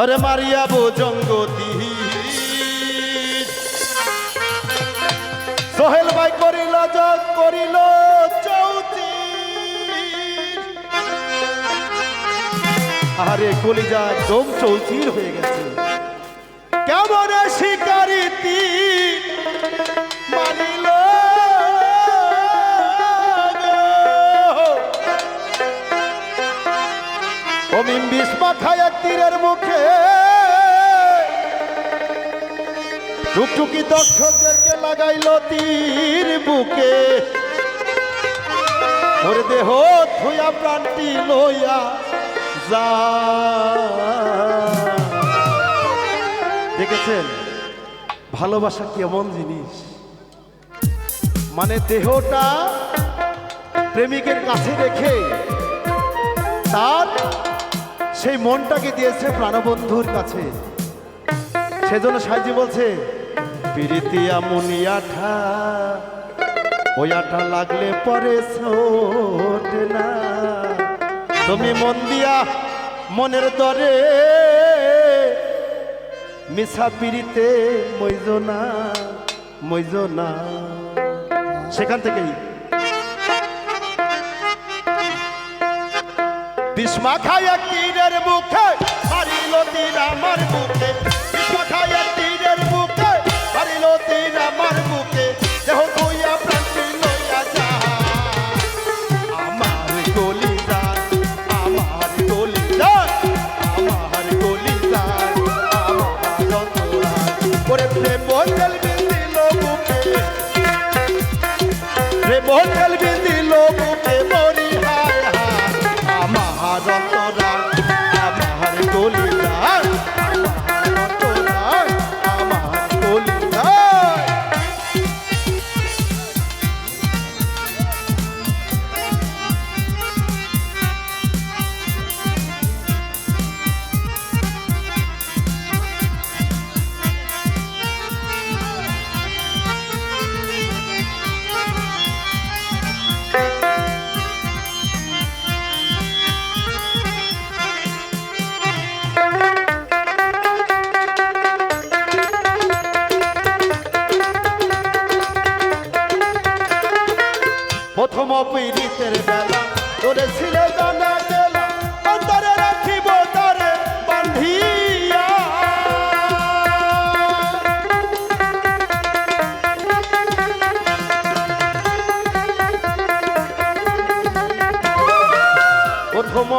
আরে মারিয়া জঙ্গতি সোহেল ভাই করিল যোগ করিল চৌতি আরে কলিজা দম চৌচির হয়ে গেছে। কেমন শিকারি অমিন বিস্মা খায় এক তীরের মুখে। টুকটুকি দর্শকদেরকে লাগাইল তীর বুকে। ওরে দেহ থুয়া প্রাণটি লইয়া যা দেখেছেন? ভালোবাসা কেমন জিনিস? মানে দেহটা প্রেমিকের কাছে রেখে তার সেই মনটাকে দিয়েছে প্রাণবন্ধুর কাছে। সেজন্য সাহায্য বলছে পিরিতিয়া মুনি আঠা ওই আঠা লাগলে পরে ছোটে না। তুমি মন দিয়া মনের দরে মিছা পিড়িতে মইজ না মইজ না। সেখান থেকেই বিস্মা খায় তীরের মুখে মারিল তীর আমার বুকে তোরে ছিল জানা গেলা অন্তরে রাখিব তারে বান্ধিয়া। প্রথম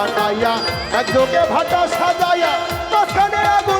ইট কামলা ইট বানায়া এক যোগে ভাটা সাজাইয়া তখন আগুন